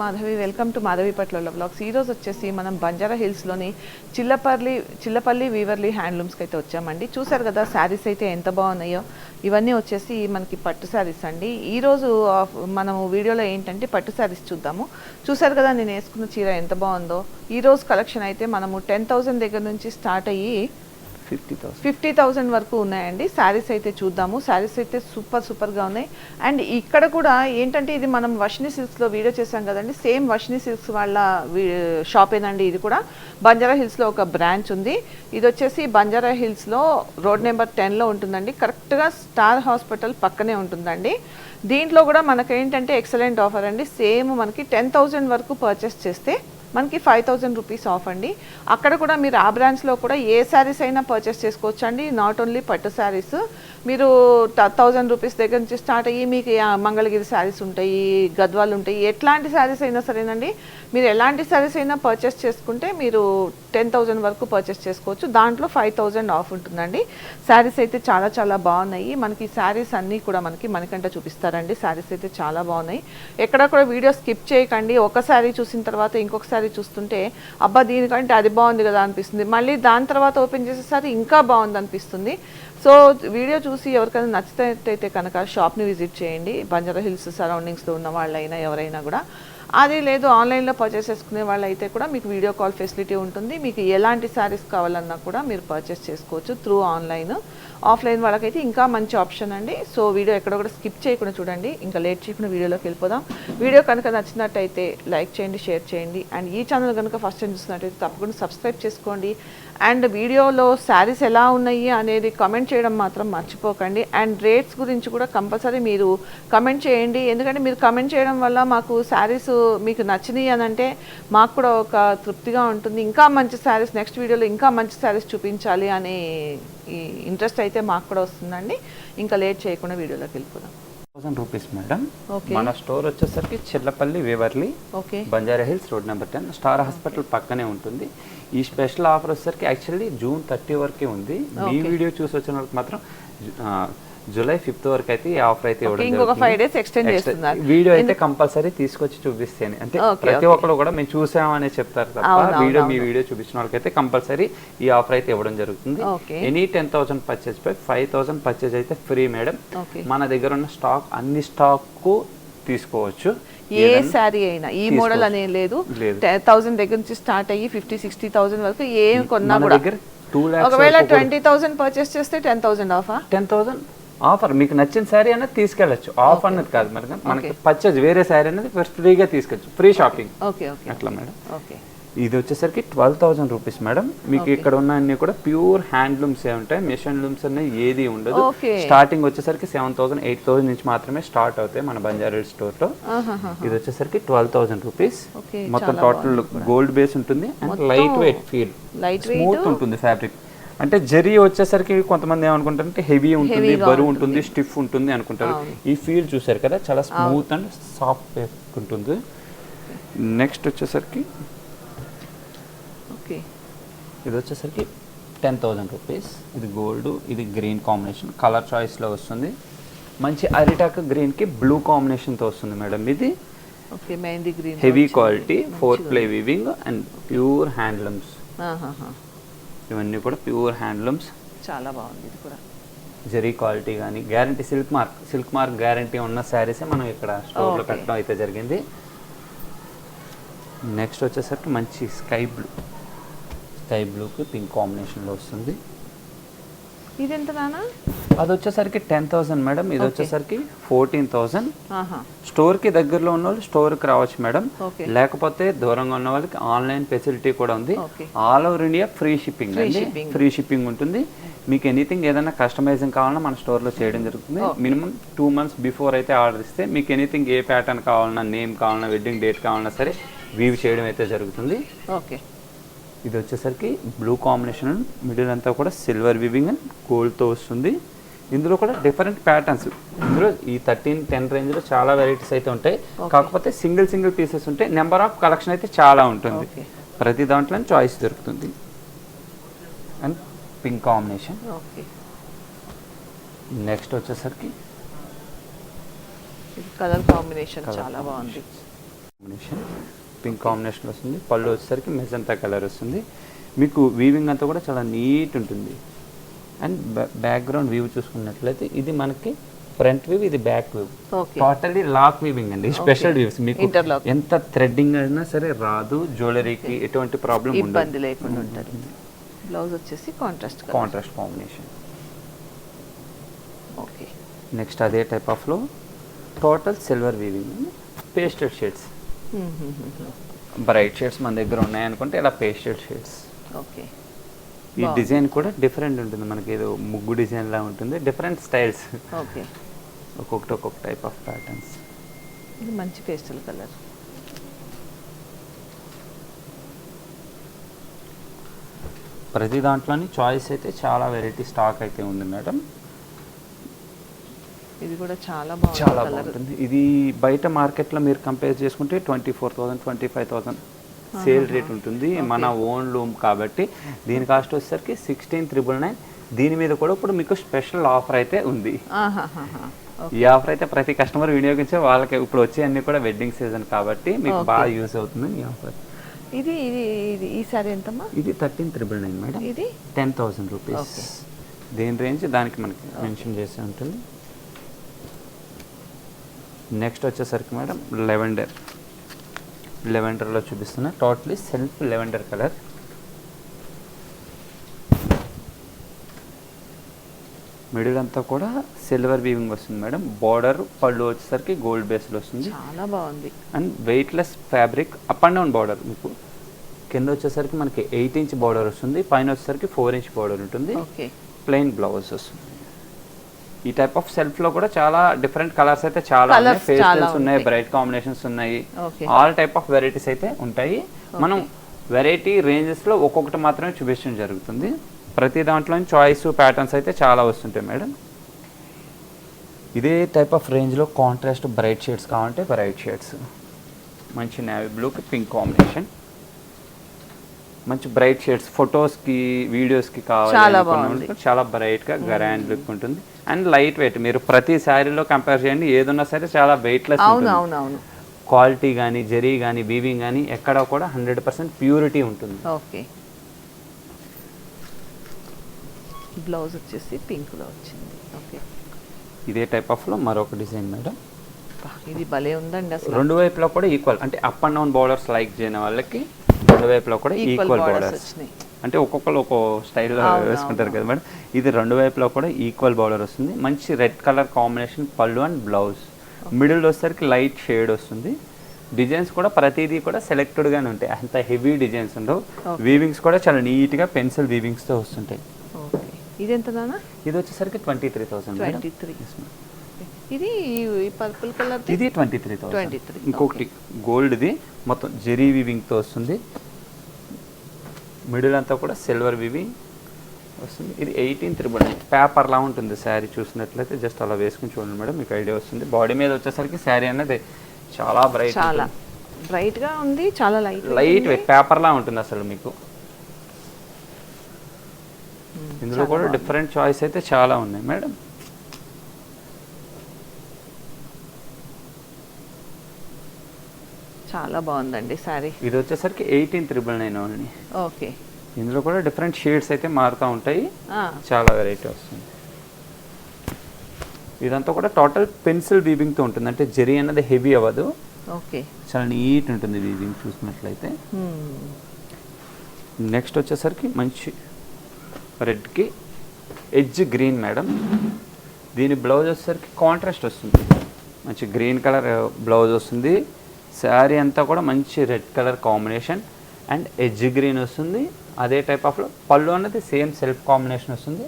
Madhavi welcome to Madhavi పట్ల blogs ఈరోజు రోజు వచ్చేసి మనం బంజారా హిల్స్లోని చిల్లపల్లి చిల్లపల్లి వీవర్లీ హ్యాండ్లూమ్స్కి అయితే వచ్చామండి. చూసారు కదా శారీస్ అయితే ఎంత బాగున్నాయో. ఇవన్నీ వచ్చేసి మనకి పట్టు శారీస్ అండి. ఈ రోజు మనము వీడియోలో ఏంటంటే పట్టు శారీస్ చూద్దాము. చూసారు కదా నేను వేసుకున్న చీర ఎంత బాగుందో. ఈ రోజు కలెక్షన్ అయితే మనము టెన్ థౌజండ్ దగ్గర నుంచి స్టార్ట్ అయ్యి ఫిఫ్టీ థౌసండ్. ఫిఫ్టీ థౌసండ్ వరకు ఉన్నాయండి. శారీస్ అయితే చూద్దాము. శారీస్ అయితే సూపర్ సూపర్గా ఉన్నాయి. అండ్ ఇక్కడ కూడా ఏంటంటే ఇది మనం వర్షిని సిల్క్స్లో వీడియో చేసాం కదండి. సేమ్ వర్షిని సిల్క్స్ వాళ్ళ షాప్ ఏనండి ఇది కూడా. బంజారా హిల్స్లో ఒక బ్రాంచ్ ఉంది. ఇది వచ్చేసి బంజారా హిల్స్లో రోడ్ నెంబర్ టెన్లో ఉంటుందండి. కరెక్ట్గా స్టార్ హాస్పిటల్ పక్కనే ఉంటుందండి. దీంట్లో కూడా మనకి ఏంటంటే ఎక్సలెంట్ ఆఫర్ అండి. సేమ్ మనకి టెన్ థౌజండ్ వరకు పర్చేస్ చేస్తే మనకి ఫైవ్ థౌజండ్ రూపీస్ ఆఫ్ అండి. అక్కడ కూడా మీరు ఆ బ్రాంచ్లో కూడా ఏ శారీస్ అయినా పర్చేస్ చేసుకోవచ్చు అండి నాట్ ఓన్లీ పట్టు శారీస్ మీరు థౌజండ్ రూపీస్ దగ్గర నుంచి స్టార్ట్ అయ్యి మీకు మంగళగిరి శారీస్ ఉంటాయి గద్వాలు ఉంటాయి. ఎట్లాంటి శారీస్ అయినా సరేనండి. మీరు ఎలాంటి శారీస్ అయినా పర్చేస్ చేసుకుంటే మీరు టెన్ థౌజండ్ వరకు పర్చేస్ చేసుకోవచ్చు. దాంట్లో ఫైవ్ థౌజండ్ ఆఫ్ ఉంటుందండి. శారీస్ అయితే చాలా చాలా బాగున్నాయి. మనకి శారీస్ అన్నీ కూడా మనకి మనకంట చూపిస్తారండి. శారీస్ అయితే చాలా బాగున్నాయి. ఎక్కడ కూడా వీడియో స్కిప్ చేయకండి. ఒక శారీ చూసిన తర్వాత ఇంకొక శారీ చూస్తుంటే అబ్బా దీనికంటే అది బాగుంది కదా అనిపిస్తుంది. మళ్ళీ దాని తర్వాత ఓపెన్ చేసేసరి ఇంకా బాగుంది అనిపిస్తుంది. సో వీడియో చూసి ఎవరికైనా నచ్చినట్టయితే కనుక షాప్ని విజిట్ చేయండి. బంజారా హిల్స్ సరౌండింగ్స్లో ఉన్న వాళ్ళైనా ఎవరైనా కూడా. అది లేదు ఆన్లైన్లో పర్చేస్ చేసుకునే వాళ్ళైతే కూడా మీకు వీడియో కాల్ ఫెసిలిటీ ఉంటుంది. మీకు ఎలాంటి శారీస్ కావాలన్నా కూడా మీరు పర్చేస్ చేసుకోవచ్చు త్రూ ఆన్లైన్ ఆఫ్లైన్ వాళ్ళకైతే ఇంకా మంచి ఆప్షన్ అండి. సో వీడియో ఎక్కడ కూడా స్కిప్ చేయకుండా చూడండి. ఇంకా లేట్ చేయకుండా వీడియోలోకి వెళ్ళిపోదాం. వీడియో కనుక నచ్చినట్టయితే లైక్ చేయండి షేర్ చేయండి. అండ్ ఈ ఛానల్ కనుక ఫస్ట్ టైం చూసినట్టయితే తప్పకుండా సబ్స్క్రైబ్ చేసుకోండి. అండ్ వీడియోలో శారీస్ ఎలా ఉన్నాయి అనేది కమెంట్ చేయడం మాత్రం మర్చిపోకండి. అండ్ రేట్స్ గురించి కూడా కంపల్సరీ మీరు కమెంట్ చేయండి. ఎందుకంటే మీరు కమెంట్ చేయడం వల్ల మాకు శారీస్ మీకు నచ్చినాయి అని అంటే మాకు కూడా ఒక తృప్తిగా ఉంటుంది. ఇంకా మంచి శారీస్ నెక్స్ట్ వీడియోలో ఇంకా మంచి శారీస్ చూపించాలి అనే ఇంట్రెస్ట్ అయితే మాకు కూడా వస్తుందండి. ఇంకా లేట్ చేయకుండా వీడియోలోకి వెళ్ళిపోదాం. Thousand rupees madam. మన స్టోర్ వచ్చేసరికి Chillapalli Waverley Banjara hills road number ten star hospital పక్కనే ఉంటుంది ఈ స్పెషల్ ఆఫర్ వచ్చేసరికి యాక్చువల్లీ జూన్ థర్టీ వరకే ఉంది మీ. వీడియో చూసి వచ్చిన వాళ్ళకి మాత్రం జూలై ఫిఫ్త్ వరకు అయితే ఈ ఆఫర్ అయితే ఇవ్వడం ఇంకొక days extend Extra- చేస్తున్నారు. వీడియో అయితే కంపల్సరీ తీసుకొచ్చి చూపిస్తేనే అంటే ప్రతి. ఒక్కరు కూడా మేము చూసామని చెప్తారు తప్ప వీడియో మీ. వీడియో చూపించిన వాళ్ళకైతే కంపల్సరీ ఈ ఆఫర్ అయితే ఇవ్వడం జరుగుతుంది. ఎనీ టెన్ థౌసండ్ పర్చేజ్ పై ఫైవ్ థౌసండ్ పర్చేజ్ అయితే ఫ్రీ మేడం మన దగ్గర ఉన్న స్టాక్ అన్ని స్టాక్ తీసుకోవచ్చు ఏ శారీ అయినా ఈ. మోడల్ అనే లేదు. థౌసండ్ దగ్గర నుంచి స్టార్ట్ అయ్యి ఫిఫ్టీ సిక్స్టీ థౌసండ్ వరకు ఏం కొన్నా కూడా ఒకవేళ ట్వంటీ థౌసండ్ పర్చేస్ చేస్తే ten thousand offer ten thousand offer మీకు నచ్చిన శారీ అనేది తీసుకెళ్ళచ్చు. ఆఫ్ అన్నది కాదు మరి మనకి పర్చేజ్ వేరే శారీ అనేది ఫ్రీగా తీసుకెళ్ళచ్చు. ఫ్రీ షాపింగ్ అట్లా మేడం. ఓకే ఇది వచ్చేసరికి ట్వెల్వ్ థౌసండ్ రూపీస్ మేడం. మీకు ఇక్కడ ఉన్న అన్ని కూడా ప్యూర్ హ్యాండ్లూమ్స్ ఏ ఉంటాయి మిషన్ లూమ్స్ అనేవి ఏది ఉండదు. స్టార్టింగ్ వచ్చేసరికి సెవెన్ థౌసండ్ ఎయిట్ థౌసండ్ నుంచి మాత్రమే స్టార్ట్ అవుతాయి మన బంజారా స్టోర్లో. ఇది వచ్చేసరికి ట్వెల్వ్ థౌసండ్ రూపీస్ మొత్తం టోటల్ గోల్డ్ బేస్ ఉంటుంది and light weight feel light smooth ఉంటుంది ఫ్యాబ్రిక్ అంటే జరీ వచ్చేసరికి కొంతమంది ఏమనుకుంటారంటే హెవీ ఉంటుంది బరువు ఉంటుంది. స్టిఫ్ ఉంటుంది అనుకుంటారు. ఈ ఫీల్ చూసారు కదా చాలా స్మూత్ అండ్ సాఫ్ట్ ఉంటుంది. నెక్స్ట్ వచ్చేసరికి ఓకే. ఇది వచ్చేసరికి టెన్ థౌజండ్ రూపీస్. ఇది గోల్డ్ ఇది గ్రీన్ కాంబినేషన్. కలర్ చాయిస్లో వస్తుంది. మంచి అరిటాక్ గ్రీన్కి బ్లూ కాంబినేషన్తో వస్తుంది మేడం ఇది. Okay mehendi green heavy quality four ply weaving and pure handlooms. ఇవన్నీ కూడా ప్యూర్ హ్యాండ్లూమ్స్. చాలా బాగుంది ఇది కూడా. జరీ క్వాలిటీ కానీ guarantee silk mark silk mark guarantee ఉన్న శారీసే మనం ఇక్కడ స్టోర్లో. పెట్టడం అయితే జరిగింది. నెక్స్ట్ వచ్చేసరికి మంచి స్కై బ్లూ. స్కై బ్లూకి పింక్ కాంబినేషన్లో వస్తుంది. ఇది ఎంత నానా అది వచ్చేసరికి టెన్ థౌసండ్ మేడం ఇది. వచ్చేసరికి ఫోర్టీన్ థౌసండ్ ఆహా స్టోర్కి దగ్గరలో ఉన్న వాళ్ళు స్టోర్కి రావచ్చు మేడం. లేకపోతే దూరంగా ఉన్న వాళ్ళకి ఆన్లైన్ ఫెసిలిటీ కూడా ఉంది. All over India free shipping. Free shipping ఉంటుంది మీకు ఎనీథింగ్ ఏదైనా కస్టమైజింగ్ కావాలన్నా మన స్టోర్లో చేయడం జరుగుతుంది. మినిమం టూ మంత్స్ బిఫోర్ అయితే ఆర్డర్ ఇస్తే మీకు ఎనీథింగ్ ఏ ప్యాటర్న్ కావాలన్నా నేమ్ కావాలన్నా వెడ్డింగ్ డేట్ కావాలన్నా సరే వీవ్ చేయడం అయితే జరుగుతుంది ఓకే ఇది వచ్చేసరికి బ్లూ కాంబినేషన్ మిడిల్ అంతా కూడా సిల్వర్ వివింగ్ అండ్ గోల్డ్తో వస్తుంది ఇందులో కూడా డిఫరెంట్ ప్యాటర్న్స్ ఇందులో ఈ థర్టీన్ టెన్ రేంజ్లో చాలా వెరైటీస్ అయితే ఉంటాయి. కాకపోతే సింగిల్ సింగిల్ పీసెస్ ఉంటాయి నెంబర్ ఆఫ్ కలెక్షన్ అయితే చాలా ఉంటుంది. ప్రతి దాంట్లో చాయిస్ దొరుకుతుంది. And pink combination okay next వచ్చేసరికి కలర్ కాంబినేషన్ చాలా బాగుంది. కాంబినేషన్ పింక్ కాంబినేషన్ వస్తుంది. పళ్ళు వచ్చేసరికి మెజంతా కలర్ వస్తుంది. మీకు వీవింగ్ అంతా కూడా చాలా నీట్ ఉంటుంది. అండ్ బ్యాక్గ్రౌండ్ వ్యూ చూసుకున్నట్లయితే ఇది మనకి ఫ్రంట్ వ్యూ ఇది back view totally lock weaving అండి. స్పెషల్ వ్యూస్ మీకు. ఎంత థ్రెడ్డింగ్ అయినా సరే రాదు జ్యువెలరీకి ఎటువంటి ప్రాబ్లం ఇబ్బంది లేకుండా ఉంటుంది. బ్లౌజ్ వచ్చేసి contrast contrast combination okay next అదే టైప్ ఆఫ్లో total silver weaving pastel shades bright shades మన దగ్గర ఉన్నాయనుకుంటే ఇలా పేస్టెడ్ షేడ్స్ ఓకే ఈ డిజైన్ కూడా డిఫరెంట్ ఉంటుంది. మనకి ఏదో ముగ్గు డిజైన్ లా ఉంటుంది. Different styles okay. ఒక్కొక్కటి ఒక్కొక్క టైప్ ఆఫ్ ప్యాటర్న్స్ ఇది మంచి పేస్టల్ కలర్ ప్రతి దాంట్లోని చాయిస్ అయితే చాలా వెరైటీ స్టాక్ అయితే ఉంది మేడం. ఇది కూడా చాలా బాగుంది చాలా బాగుంటుంది. ఇది బయట మార్కెట్లో మీరు కంపేర్ చేసుకుంటే twenty four thousand twenty five thousand sale rate ఉంటుంది మన ఓన్ లూమ్ కాబట్టి దీని కాస్ట్ వచ్చేసరికి సిక్స్టీన్ త్రిబుల్ నైన్. దీని మీద కూడా ఇప్పుడు మీకు స్పెషల్ ఆఫర్ అయితే ఉంది. ఈ ఆఫర్ అయితే ప్రతి కస్టమర్ వినియోగించే వాళ్ళకి. ఇప్పుడు వచ్చే అన్ని కూడా వెడ్డింగ్ సీజన్ కాబట్టి మీకు. బాగా యూస్ అవుతుంది ఈ ఆఫర్. ఇది ఇది ఇది ఈ సారీ ఎంతమ్మా? ఇది థర్టీన్ త్రిబుల్ నైన్ మేడం. ఇది? Ten thousand rupees. దీని రేంజ్ దానికి మనకి మెన్షన్ చేసి ఉంటుంది. నెక్స్ట్ వచ్చేసరికి మేడం లెవెండర్. లెవెండర్లో చూపిస్తున్నా. Totally self lavender colour. Middle అంతా కూడా సిల్వర్ వీవింగ్ వస్తుంది మేడం. బార్డర్ పళ్ళు వచ్చేసరికి గోల్డ్ బేస్లో వస్తుంది. చాలా బాగుంది. And weightless fabric up and down border మీకు. కింద వచ్చేసరికి మనకి ఎయిట్ ఇంచ్ బార్డర్ వస్తుంది. పైన వచ్చేసరికి ఫోర్ ఇంచ్ బార్డర్ ఉంటుంది. ప్లెయిన్ బ్లౌజ్ వస్తుంది. ఈ టైప్ ఆఫ్ సెల్ఫ్లో కూడా చాలా డిఫరెంట్ కలర్స్ అయితే చాలా ఉన్నాయి. ఉన్నాయి. బ్రైట్ కాంబినేషన్స్ ఉన్నాయి. ఆల్ టైప్ ఆఫ్ వెరైటీస్ అయితే ఉంటాయి. మనం వెరైటీ రేంజెస్లో ఒక్కొక్కటి మాత్రమే చూపించడం జరుగుతుంది. ప్రతి దాంట్లో చాయిస్ ప్యాటర్న్స్ అయితే చాలా వస్తుంటాయి మేడం ఇదే టైప్ ఆఫ్ రేంజ్లో కాంట్రాస్ట్ బ్రైట్ షేడ్స్ కావాలంటే బ్రైట్ షేడ్స్ మంచి నేవీ బ్లూకి పింక్ కాంబినేషన్ మంచి బ్రైట్ షేడ్స్ ఫొటోస్కి వీడియోస్కి కావాలి చాలా బ్రైట్గా గ్రాండ్ లుక్ ఉంటుంది. అండ్ లైట్ వెయిట్ మీరు ప్రతి శారీలో కంపేర్ చేయండి ఏదున్నా సరే చాలా వెయిట్లెస్ అవును ఉంటుంది. అవును అవును. క్వాలిటీ కానీ జరీ కానీ వీవింగ్ కానీ ఎక్కడ కూడా హండ్రెడ్ పర్సెంట్ ప్యూరిటీ ఉంటుంది. ఓకే బ్లౌజ్ వచ్చేసి పింక్లో వచ్చింది. ఓకే ఇదే టైప్ ఆఫ్లో మరొక డిజైన్ మేడం ఇది భలే ఉందండి అసలు. రెండు వైపులో కూడా ఈక్వల్ అంటే up and down borders like చేయని వాళ్ళకి రెండు వైపులో కూడా ఈక్వల్ బార్డర్స్ బౌలర్స్ అంటే ఒక్కొక్కరు ఒక్కో స్టైల్లో వేసుకుంటారు కదా మేడం. ఇది రెండు వైపులో కూడా ఈక్వల్ బార్డర్ వస్తుంది. మంచి రెడ్ కలర్ కాంబినేషన్ పళ్ళు అండ్ బ్లౌజ్ మిడిల్ వచ్చేసరికి లైట్ షేడ్ వస్తుంది. డిజైన్స్ కూడా ప్రతిదీ కూడా సెలెక్టెడ్గానే ఉంటాయి. అంత హెవీ డిజైన్స్ ఉండవు. వీవింగ్స్ కూడా చాలా నీట్గా పెన్సిల్ వీవింగ్స్తో వస్తుంటాయి. ఓకే. ఇది ఎంత ఇది వచ్చేసరికి twenty three thousand twenty three ఇది పర్పుల్ కలర్ ఇది ట్వంటీ త్రీ థౌసండ్ 23, ఇంకొకటి గోల్డ్ది మొత్తం జెరీ వివింగ్తో వస్తుంది. మిడిల్ అంతా కూడా సిల్వర్ వివింగ్ వస్తుంది. ఇది ఎయిటీన్ త్రిబుల్ నైన్ పేపర్లా ఉంటుంది శారీ చూసినట్లయితే. జస్ట్ అలా వేసుకుని చూడండి మేడం మీకు ఐడియా వస్తుంది. బాడీ మీద వచ్చేసరికి శారీ అనేది చాలా బ్రైట్ చాలా బ్రైట్గా ఉంది చాలా లైట్ లైట్ వెయిట్ పేపర్లా ఉంటుంది అసలు మీకు. ఇందులో కూడా డిఫరెంట్ చాయిస్ అయితే చాలా ఉన్నాయి మేడం. చాలా బాగుందండి సారీ. ఇది వచ్చేసరికి eighteen triple nine only. Okay. ఇందులో కూడా డిఫరెంట్ షేడ్స్ అయితే మారుతూ ఉంటాయి. చాలా వెరైటీ వస్తుంది. ఇదంతా కూడా టోటల్ పెన్సిల్ వీవింగ్తో ఉంటుంది. అంటే జెరీ అనేది హెవీ అవ్వదు. ఓకే. చాలా నీట్ ఉంటుంది వీవింగ్ చూసినట్లయితే. నెక్స్ట్ వచ్చేసరికి మంచి రెడ్కి ఎడ్జ్ గ్రీన్ మేడం. దీని బ్లౌజ్ వచ్చేసరికి కాంట్రాస్ట్ వస్తుంది. మంచి గ్రీన్ కలర్ బ్లౌజ్ వస్తుంది. శారీ అంతా కూడా మంచి red colour combination and edge green వస్తుంది. అదే టైప్ ఆఫ్ పళ్ళు అనేది సేమ్ సెల్ఫ్ కాంబినేషన్ వస్తుంది.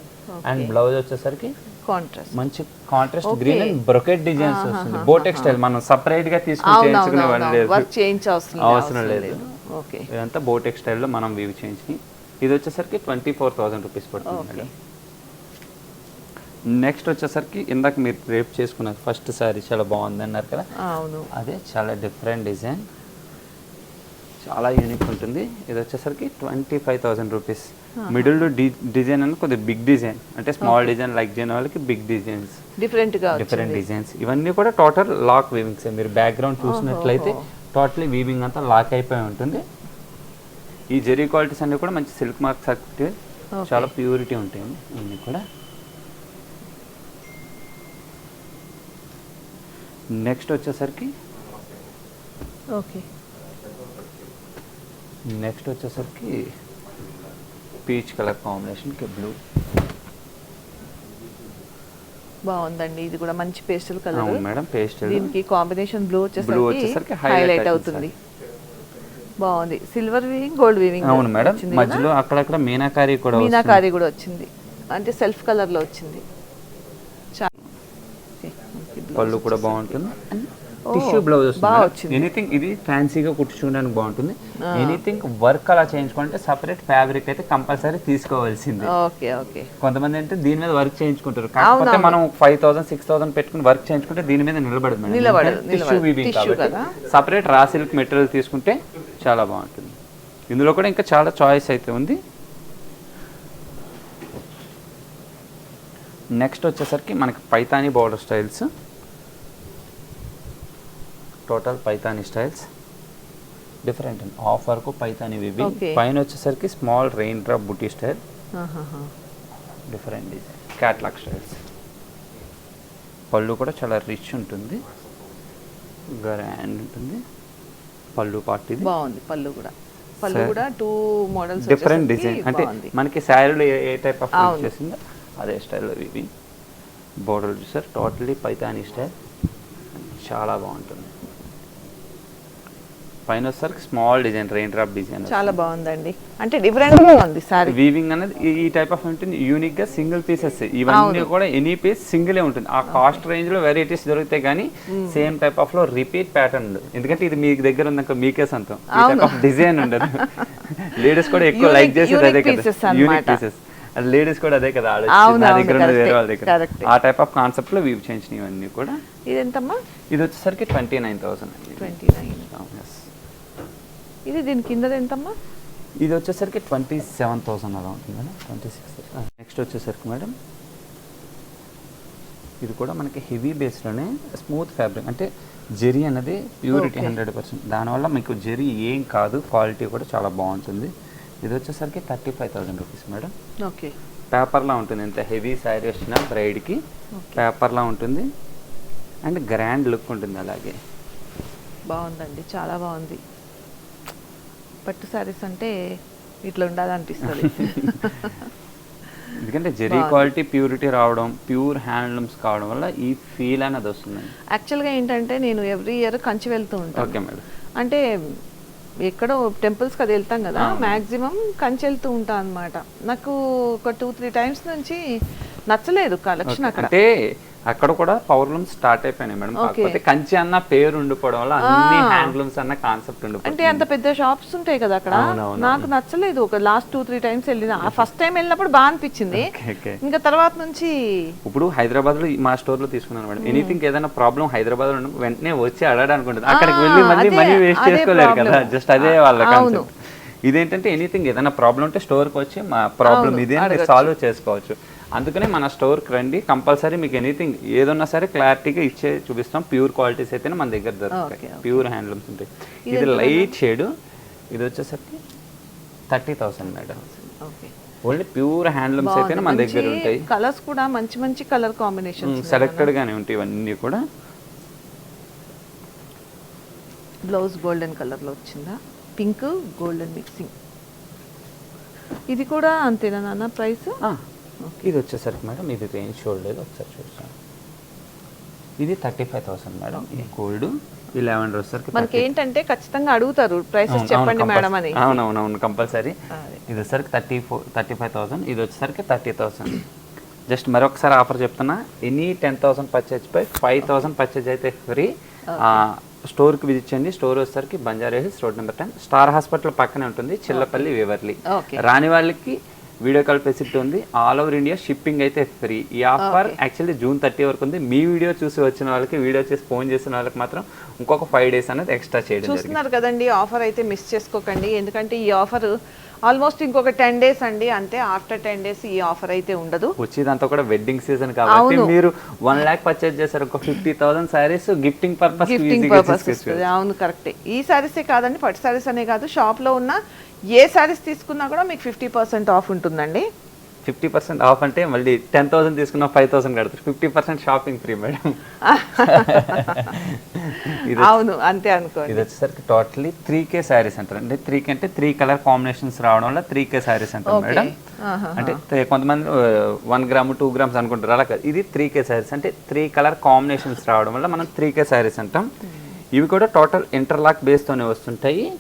అండ్. బ్లౌజ్ వచ్చేసరికి కాంట్రాస్ట్ మంచి contrast. Green and brocade designs. వస్తుంది. బోటెక్ స్టైల్ మనం సపరేట్గా తీసుకుని అవసరం లేదు. ఓకే. ఇదంతా బోటెక్ స్టైల్లో మనం వీవ్ చేయించి ఇది వచ్చేసరికి ట్వంటీ ఫోర్ థౌసండ్ రూపీస్ పడుతుంది నెక్స్ట్ వచ్చేసరికి ఇందాక మీరు రేప్ చేసుకున్నారు. ఫస్ట్ సారీ చాలా బాగుంది అన్నారు కదా. అవును. అదే చాలా డిఫరెంట్ డిజైన్. చాలా యూనిక్ ఉంటుంది. ఇది వచ్చేసరికి twenty five thousand rupees. Middle design అని కొద్దిగా బిగ్ డిజైన్. అంటే స్మాల్ డిజైన్ లైక్ చేయని వాళ్ళకి బిగ్ డిజైన్స్. డిఫరెంట్గా డిఫరెంట్ డిజైన్స్. ఇవన్నీ కూడా టోటల్ లాక్ వీవింగ్స్. మీరు బ్యాక్గ్రౌండ్ చూసినట్లయితే టోటలీ వీవింగ్ అంతా లాక్ అయిపోయి ఉంటుంది. ఈ జెరీ క్వాలిటీస్ అన్ని కూడా మంచి సిల్క్ మార్క్ సర్టిఫికేట్. చాలా ప్యూరిటీ ఉంటాయండి ఇవన్నీ కూడా. నెక్స్ట్ వచ్చేసరికి ఓకే. నెక్స్ట్ వచ్చేసరికి పీచ్ కలర్ కాంబినేషన్కి బ్లూ. బాగుందండి. ఇది కూడా మంచి పేస్టల్ కలర్. మేడం పేస్ట్ దీనికి కాంబినేషన్ బ్లూ వచ్చేసరికి హైలైట్ అవుతుంది. బాగుంది. సిల్వర్ వీవింగ్ గోల్డ్ వీవింగ్ అవును మేడం మధ్యలో అక్కడక్కడ మీనాకారి కూడా. మీనాకారి కూడా వచ్చింది. అంటే సెల్ఫ్ కలర్లో వచ్చింది చా- ఓకే, ఓకే, blouse పళ్ళు కూడా. బాగుంటుంది. టిష్యూ బ్లౌజ్ వస్తుంది. ఎనీథింగ్ ఇది ఫ్యాన్సీగా కుట్టించుకోవడానికి బాగుంటుంది. ఎనీథింగ్ వర్క్ అలా చేయించుకుంటే సపరేట్ ఫ్యాబ్రిక్ అయితే కంపల్సరీ తీసుకోవాల్సింది. Okay okay. కొంతమంది అంటే దీని మీద వర్క్ చేయించుకుంటారు. కాకపోతే మనం ఫైవ్ థౌసండ్ సిక్స్ థౌసండ్ పెట్టుకుని వర్క్ చేయించుకుంటే దీని మీద నిలబడదు టిష్యూ. వీవింగ్ కాబట్టి. సపరేట్ రా సిల్క్ మెటీరియల్ తీసుకుంటే చాలా బాగుంటుంది. ఇందులో కూడా ఇంకా చాలా చాయిస్ అయితే ఉంది. నెక్స్ట్ వచ్చేసరికి మనకి Paithani border styles total Paithani styles different అండి హాఫ్ వరకు పైతానీ Okay. పైన వచ్చేసరికి small raindrop buti style. Different design catalogue styles పళ్ళు కూడా చాలా రిచ్ ఉంటుంది. గ్రాండ్ ఉంటుంది. పళ్ళు పార్ట్ బాగుంది పళ్ళు కూడా. పళ్ళు. కూడా టూ మోడల్స్ డిఫరెంట్ డిజైన్ అంటే మనకి శారీలో ఏ- టైప్ ఆఫ్ అవును. చేసిందో అదే స్టైల్లో ఇవి. బోర్డర్ చూసారు. టోటలీ పైతానీ స్టైల్ చాలా బాగుంటుంది. పైన వచ్చేసరికి small design rain drop design చాలా బాగుందండి. అంటే డిఫరెంట్గా ఉంది సారీ వీవింగ్ అనేది ఈ- టైప్ ఆఫ్ ఉంటుంది యూనిక్గా సింగిల్ పీసెస్ ఇవన్నీ. కూడా ఎనీ పీస్ సింగిలే ఉంటుంది. ఆ కాస్ట్ రేంజ్లో వెరైటీస్ దొరుకుతాయి కానీ సేమ్ టైప్ ఆఫ్లో రిపీట్ ప్యాటర్న్ ఎందుకంటే ఇది మీ దగ్గర ఉందనుకో మీకే సొంతం. డిజైన్ ఉండదు. లేడీస్ కూడా ఎక్కువ లైక్ చేసేది అదే కదా. యూనిక్. పీసెస్ లేడీస్ కూడా అదే కదా నా దగ్గర వేరే వాళ్ళ దగ్గర. ఆ టైప్ ఆఫ్ కాన్సెప్ట్లో వీవ్ చేయించినవి ఇవన్నీ కూడా. ఇది ఎంతమ్మా ఇది వచ్చేసరికి twenty nine thousand twenty nine ఇది దీని కింద ఎంతమ్మా? ఇది వచ్చేసరికి ట్వంటీ సెవెన్ థౌసండ్ అలా ఉంటుంది మేడం. ట్వంటీ సిక్స్ నెక్స్ట్ వచ్చేసరికి మేడం ఇది కూడా మనకి హెవీ బేస్లోనే స్మూత్ ఫ్యాబ్రిక్. అంటే జెరీ అనేది ప్యూరిటీ. Hundred percent. దానివల్ల మీకు జెరీ ఏం కాదు క్వాలిటీ కూడా చాలా బాగుంటుంది. ఇది వచ్చేసరికి thirty five thousand rupees madam. Okay. పేపర్లా ఉంటుంది ఎంత హెవీ శారీ వచ్చిన బ్రైడ్కి. పేపర్లా ఉంటుంది. అండ్ గ్రాండ్ లుక్ ఉంటుంది అలాగే. బాగుందండి చాలా బాగుంది. పట్టు శారీస్ అంటే ఇట్లా ఉండాలనిపిస్తుంది. ఎందుకంటే జెరీ. క్వాలిటీ ప్యూరిటీ రావడం ప్యూర్ హ్యాండ్లూమ్స్ కావడం వల్ల ఈ ఫీల్ అనేది వస్తుందండి. యాక్చువల్గా ఏంటంటే నేను ఎవ్రీ ఇయర్ కంచి వెళ్తూ ఓకే ఉంటాను మేడం. అంటే ఎక్కడో టెంపుల్స్కి అది వెళ్తాం కదా. మ్యాక్సిమం కంచి వెళ్తూ ఉంటాను అనమాట నాకు ఒక టూ త్రీ టైమ్స్ నుంచి నచ్చలేదు కలెక్షన్ అక్కడ. అంటే అక్కడ కూడా పవర్లూమ్స్ స్టార్ట్ అయిపోయినాయి మేడం. కాకపోతే కంచి అన్న పేరు ఉండిపోవడం వల్ల అన్ని. హ్యాండ్లూమ్స్ అన్న కాన్సెప్ట్ అంటే ఉండిపోతుంది అంత పెద్ద షాప్స్ ఉంటాయి కదా అక్కడ. నాకు నచ్చలేదు ఒక లాస్ట్ టూ త్రీ టైమ్స్ వెళ్ళిన ఫస్ట్ టైం వెళ్ళినప్పుడు బాగా అనిపించింది. ఇంకా తర్వాత నుంచి ఇప్పుడు హైదరాబాద్లో మా స్టోర్లో తీసుకున్నాను మేడం ఎనీథింగ్ ఏదైనా ప్రాబ్లం హైదరాబాద్లో వెంటనే వచ్చి అడగడానికి ఉంటుంది అక్కడికి వెళ్ళి మళ్ళీ మనీ వేస్ట్ చేసుకోలేరు కదా. జస్ట్ అదే వాళ్ళ. కాన్సెప్ట్ ఇదేంటంటే ఎనీథింగ్ ఏదైనా ప్రాబ్లం ఉంటే స్టోర్కి వచ్చి మా ప్రాబ్లం ఇదే. సాల్వ్ చేసుకోవచ్చు అందుకనే మన స్టోర్కి రండి. కంపల్సరీ మీకు ఎనీథింగ్ ఏదన్నా సరే క్లారిటీగా ఇచ్చే చూపిస్తాం. ప్యూర్ క్వాలిటీస్ అయితేనే మన దగ్గర దొరుకుతాయి. ప్యూర్ హ్యాండ్లూమ్స్ ఉంటాయి. ఇది లైట్ షేడ్. ఇది వచ్చేసరికి thirty thousand madam. Only pure handlooms అయితేనే మన దగ్గర ఉంటాయి. కలర్స్ కూడా మంచి మంచి కలర్ కాంబినేషన్ సెలెక్టెడ్ గానే ఉంటాయి ఇవన్నీ కూడా. బ్లౌజ్ గోల్డెన్ కలర్లో వచ్చిందా? Pink golden mixing. ఇది కూడా అంతేనా నాన్న ప్రైస్? ఇది వచ్చేసరికి మేడం ఇది రేంజ్ చూడలేదు ఒకసారి చూస్తాను. ఇది థర్టీ ఫైవ్ థౌసండ్ మేడం ఈ గోల్డ్ ఈ లెవెన్ వచ్చేసరికి మనకి ఏంటంటే ఖచ్చితంగా అడుగుతారు ప్రైసెస్ చెప్పండి మేడం అని. అవునవునవును కంపల్సరీ. ఇది వచ్చేసరికి thirty four thirty five thousand ఇది వచ్చేసరికి థర్టీ థౌసండ్. జస్ట్ మరొకసారి ఆఫర్ చెప్తున్నా ఎనీ టెన్ థౌసండ్ పర్చేజ్ పై ఫైవ్ థౌసండ్ పర్చేజ్ అయితే ఫ్రీ. స్టోర్కి విజిట్ చేయండి స్టోర్ వచ్చేసరికి Banjara hills road number ten star hospital పక్కనే ఉంటుంది చిల్లపల్లి వేవర్లి. రాని వాళ్ళకి వీడియో కాల్ ఫెసిలిటీ ఉంది. ఆల్ ఓవర్ ఇండియా షిప్పింగ్ అయితే ఫ్రీ ఈ ఆఫర్ యాక్చువల్లీ జూన్ థర్టీ వరకు ఉంది. మీ వీడియో చూసి వచ్చిన వాళ్ళకి వీడియో చేసి ఫోన్ చేసిన వాళ్ళకి మాత్రం ఇంకొక ఫైవ్ డేస్ అనేది ఎక్స్ట్రా చేయడం చూస్తున్నారు కదండి ఆఫర్ అయితే మిస్ చేసుకోకండి. ఎందుకంటే ఈ ఆఫర్ ఆల్మోస్ట్ ఇంకొక టెన్ డేస్ అండి. అంతే ఆఫ్టర్ టెన్ డేస్ ఈ ఆఫర్ అయితే ఉండదు. వచ్చేదంతా కూడా వెడ్డింగ్ సీజన్ కాబట్టి. మీరు వన్ ల్యాక్ పర్చేజ్ చేశారు. ఒక fifty thousand saris gifting purpose gifting purpose అవును కరెక్టే ఈ శారీసే కాదండి పట్టు శారీస్ అనే కాదు. షాప్లో ఉన్న ఏ శారీస్ తీసుకున్నా కూడా మీకు ఫిఫ్టీ పర్సెంట్ ఆఫ్ ఉంటుందండి. ఫిఫ్టీ పర్సెంట్ ఆఫ్ అంటే మళ్ళీ టెన్ థౌసండ్ తీసుకున్న ఫైవ్ థౌసండ్ కడతారు. Fifty percent shopping free madam అవును అంతే అనుకోండి. ఇది వచ్చేసరికి టోటలీ త్రీ కే శారీస్ అంటారు. అంటే త్రీ కే అంటే త్రీ కలర్ కాంబినేషన్స్ రావడం వల్ల త్రీ కే శారీస్ అంటారు. మేడం ఆహా. అంటే తే- కొంతమంది వన్ గ్రామ్ టూ గ్రామ్స్ అనుకుంటారు. అలా కాదు. ఇది త్రీ కే శారీస్ అంటే త్రీ కలర్ కాంబినేషన్స్ రావడం వల్ల మనం త్రీ కే శారీస్ అంటాం. ఇవి కూడా టోటల్ ఇంటర్లాక్ బేస్ తోనే వస్తుంటాయి.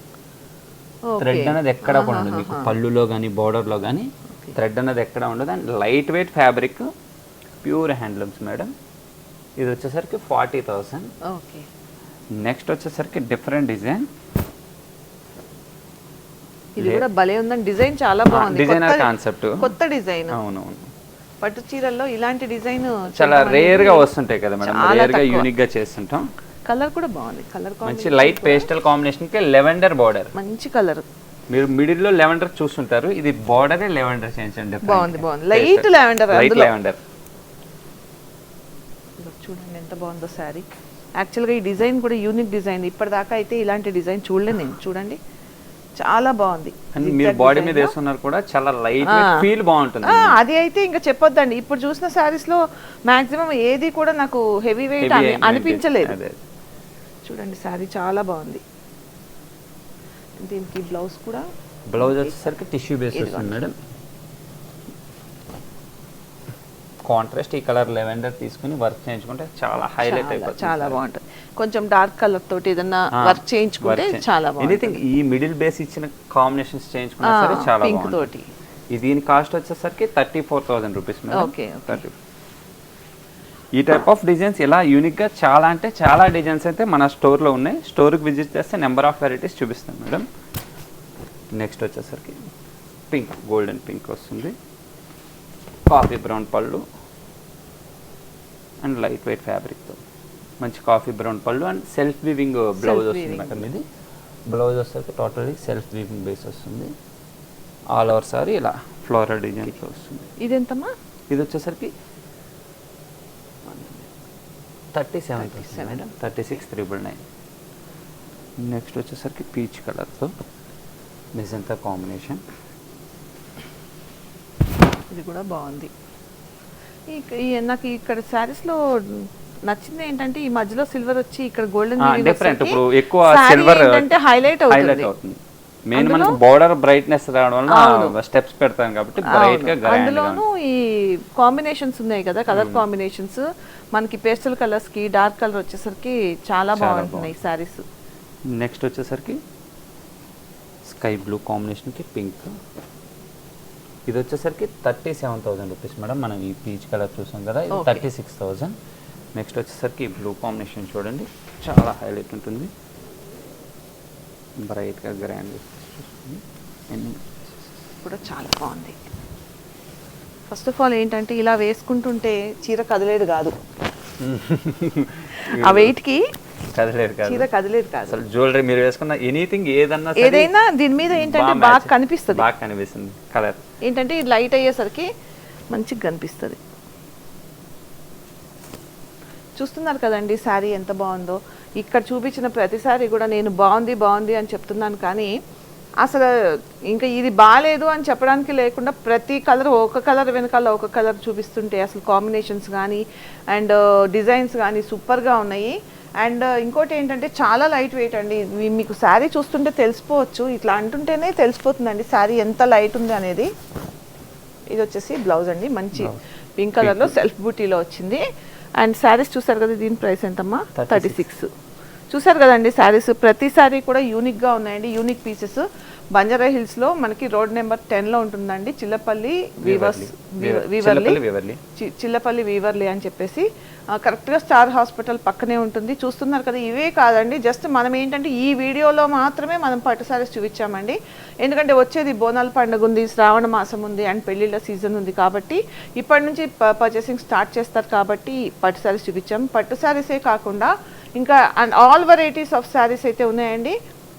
థ్రెడ్ అనేది ఎక్కడ కూడా ఉండదు. మీకు పళ్ళులో కానీ లో కానీ థ్రెడ్ అనేది ఎక్కడ ఉండదు. And light weight fabric pure handlooms madam ఇది వచ్చేసరికి ఫార్టీ థౌసండ్ ఓకే నెక్స్ట్ వచ్చేసరికి డిఫరెంట్ డిజైన్ ఇది కూడా భలే ఉందండి. డిజైన్ చాలా బాగుంది. డిజైనర్ కాన్సెప్ట్ కొత్త డిజైన్ అవునవును. పట్టు చీరల్లో ఇలాంటి డిజైన్ చాలా రేర్గా వస్తుంటాయి కదా మేడం రేర్గా. యూనిక్గా చేస్తుంటాం. కలర్ కూడా బాగుంది. కలర్ మంచి లైట్ పేస్టల్ కాంబినేషన్కి లెవెండర్ బార్డర్. మంచి కలర్. మీరు మిడిల్లో లెవెండర్ చూస్తుంటారు. ఇది బార్డర్ లెవెండర్ చేయించండి బాగుంది, బాగుంది. Light lavender light. లెవెండర్. చూడండి ఎంత బాగుందో శారీ. యాక్చువల్గా ఈ డిజైన్ కూడా యూనిక్ డిజైన్. ఇప్పటిదాకా అయితే ఇలాంటి డిజైన్ చూడలేదు నేను. చూడండి. చాలా బాగుంది. అండ్ మీరు బాడీ మీద వేసుకున్నారు కూడా చాలా లైట్ ఫీల్ బాగుంటుంది. అది అయితే ఇంకా చెప్పొద్దండి. ఇప్పుడు చూసిన శారీస్లో మాక్సిమం ఏది కూడా నాకు హెవీ వెయిట్ అనిపించలేదు. చూడండి శారీ చాలా బాగుంది. దీనికి బ్లౌజ్ కూడా బ్లౌజ్ వచ్చేసరికి టిష్యూ బేస్ వస్తుంది మేడం. కాంట్రాస్ట్ ఈ కలర్ లెవెండర్ తీసుకుని వర్క్ చేయించుకుంటే చాలా హైలైట్ అయిపోతుంది చాలా బాగుంటుంది. కొంచెం డార్క్ కలర్ తోటి ఏదన్నా వర్క్ చేయించుకుంటే చాలా బాగుంది ఎనీథింగ్ ఈ మిడిల్ బేస్ ఇచ్చిన కాంబినేషన్స్ చేయించుకున్నా సరే చాలా పింక్ తోటి. దీని కాస్ట్ వచ్చేసరికి thirty four thousand rupees Okay, okay. ఈ టైప్ ఆఫ్ డిజైన్స్ ఇలా యూనిక్గా చాలా అంటే చాలా డిజైన్స్ అయితే మన స్టోర్లో ఉన్నాయి. స్టోర్కి విజిట్ చేస్తే నెంబర్ ఆఫ్ వెరైటీస్ చూపిస్తాం మేడం. నెక్స్ట్ వచ్చేసరికి పింక్ గోల్డెన్ పింక్ వస్తుంది. కాఫీ బ్రౌన్ పళ్ళు అండ్ లైట్ వెయిట్ ఫ్యాబ్రిక్తో మంచి కాఫీ బ్రౌన్ పళ్ళు అండ్ సెల్ఫ్ వీవింగ్ బ్లౌజ్ వస్తుంది. మేడం ఇది. బ్లౌజ్ వచ్చేసరికి టోటలీ సెల్ఫ్ వీవింగ్ బేస్ వస్తుంది. ఆల్ ఓవర్ సారీ ఇలా ఫ్లోరల్ డిజైన్తో వస్తుంది. ఇదెంతమ్మా ఇది వచ్చేసరికి thirty seven madam thirty six triple nine next వచ్చేసరికి పీచ్ కలర్తో మెజంతా కాంబినేషన్. ఇది కూడా బాగుంది. నాకు ఇక్కడ శారీస్లో నచ్చింది ఏంటంటే ఈ మధ్యలో సిల్వర్ వచ్చి ఇక్కడ గోల్డెన్ డిఫరెంట్ ఇప్పుడు ఎక్కువ సిల్వర్ ఏంటంటే హైలైట్ హైలైట్ అవుతుంది. మెయిన్ మనకు బోర్డర్ బ్రైట్నెస్ రావడం వల్ల స్టెప్స్ పెడతాం కాబట్టి బ్రైట్గా అందులోనూ ఈ కాంబినేషన్స్ ఉన్నాయి కదా కలర్ కాంబినేషన్స్ మనకి పేస్టల్ కలర్స్కి డార్క్ కలర్ వచ్చేసరికి చాలా బాగుంటున్నాయి శారీస్. నెక్స్ట్ వచ్చేసరికి స్కై బ్లూ కాంబినేషన్కి పింక్. ఇది వచ్చేసరికి thirty seven thousand rupees madam. మనం ఈ పీచ్ కలర్ చూసాం కదా ఇది. Thirty six thousand. నెక్స్ట్ వచ్చేసరికి బ్లూ కాంబినేషన్ చూడండి. చాలా హైలైట్ ఉంటుంది. బ్రైట్గా గ్రాండ్. కూడా చాలా బాగుంది. ఫస్ట్ ఆఫ్ ఆల్ ఏంటంటే ఇలా వేసుకుంటుంటే చీర కదిలేడు కాదు. ఆ వెయిట్కి కాదు. చీర కదిలేడు కాదు. అసలు జ్యువెలరీ మీరు వేసుకున్న ఎనీథింగ్ ఏదన్నా ఏదైనా దీని మీద ఏంటంటే బాగా కనిపిస్తుంది. బాగా కనిపిస్తుంది కలర్ ఏంటంటే ఇది లైట్ అయ్యేసరికి మంచిగా కనిపిస్తుంది. చూస్తున్నారు కదండి శారీ ఎంత బాగుందో. ఇక్కడ చూపించిన ప్రతిసారి కూడా నేను బాగుంది బాగుంది అని చెప్తున్నాను కానీ అసలు ఇంకా ఇది బాగాలేదు అని చెప్పడానికి లేకుండా ప్రతి కలర్ ఒక కలర్ వెనకాల ఒక కలర్ చూపిస్తుంటే అసలు కాంబినేషన్స్ కానీ అండ్ డిజైన్స్ కానీ సూపర్గా ఉన్నాయి. అండ్ ఇంకోటి ఏంటంటే చాలా లైట్ వెయిట్ అండి మీకు శారీ చూస్తుంటే తెలిసిపోవచ్చు. ఇట్లా అంటుంటేనే తెలిసిపోతుందండి శారీ ఎంత లైట్ ఉంది అనేది. ఇది వచ్చేసి బ్లౌజ్ అండి. మంచి పింక్ కలర్లో సెల్ఫ్ బూటీలో వచ్చింది. అండ్ శారీస్ చూసారు కదా దీని ప్రైస్ ఎంతమ్మా? థర్టీ సిక్స్ చూసారు కదండి శారీస్ ప్రతి శారీ కూడా యూనిక్గా ఉన్నాయండి యూనిక్ పీసెస్ బంజారా హిల్స్లో మనకి రోడ్ నెంబర్ టెన్లో ఉంటుందండి చిల్లపల్లి వీవర్స్ వీవర్లీ. చిల్లపల్లి వివర్లీ. చి- చిల్లపల్లి వీవర్లీ అని చెప్పేసి కరెక్ట్గా స్టార్ హాస్పిటల్ పక్కనే ఉంటుంది. చూస్తున్నారు కదా ఇవే కాదండి జస్ట్ మనం ఏంటంటే ఈ వీడియోలో మాత్రమే మనం పట్టు సారీస్ చూపించామండి. ఎందుకంటే వచ్చేది బోనాల పండుగ ఉంది శ్రావణ మాసం ఉంది అండ్ పెళ్ళిళ్ళ సీజన్ ఉంది కాబట్టి ఇప్పటి నుంచి పర్చేసింగ్ స్టార్ట్ చేస్తారు కాబట్టి పట్టు సారీస్ చూపించాం. పట్టు సారీసే కాకుండా ఇంకా and all varieties of saris అయితే ఉన్నాయండి.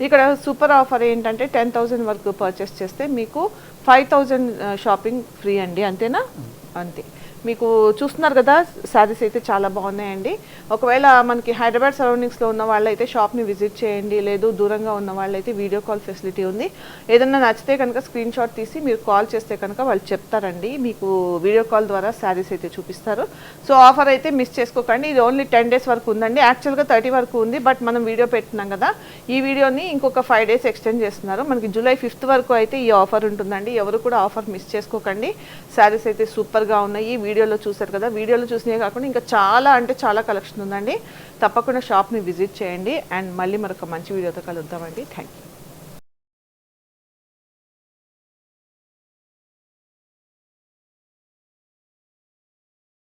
ఇక్కడ సూపర్ ఆఫర్ ఏంటంటే టెన్ థౌజండ్ వరకు పర్చేస్ చేస్తే మీకు ఫైవ్ థౌజండ్ షాపింగ్ ఫ్రీ అండి అంతేనా? అంతే. మీకు చూస్తున్నారు కదా శారీస్ అయితే చాలా బాగున్నాయండి. ఒకవేళ మనకి హైదరాబాద్ సరౌండింగ్స్లో ఉన్న వాళ్ళైతే షాప్ని విజిట్ చేయండి లేదు దూరంగా ఉన్న వాళ్ళైతే వీడియో కాల్ ఫెసిలిటీ ఉంది. ఏదన్నా నచ్చితే కనుక స్క్రీన్ షాట్ తీసి మీరు కాల్ చేస్తే కనుక వాళ్ళు చెప్తారండి. మీకు వీడియో కాల్ ద్వారా శారీస్ అయితే చూపిస్తారు. సో ఆఫర్ అయితే మిస్ చేసుకోకండి. ఇది ఓన్లీ టెన్ డేస్ వరకు ఉందండి. యాక్చువల్గా థర్టీ వరకు ఉంది బట్ మనం వీడియో పెట్టినాం కదా. ఈ వీడియోని ఇంకొక ఫైవ్ డేస్ ఎక్స్టెండ్ చేస్తున్నారు. మనకి జూలై ఫిఫ్త్ వరకు అయితే ఈ ఆఫర్ ఉంటుందండి. ఎవరు కూడా ఆఫర్ మిస్ చేసుకోకండి. శారీస్ అయితే సూపర్గా ఉన్నాయి. వీడియోలో చూసారు కదా వీడియోలో చూసినవి కాకుండా ఇంకా చాలా అంటే చాలా కలెక్షన్ ఉందండి. తప్పకుండా షాప్ని విజిట్ చేయండి. అండ్ మళ్ళీ మరొక మంచి వీడియోతో కలుద్దామండి. Thank you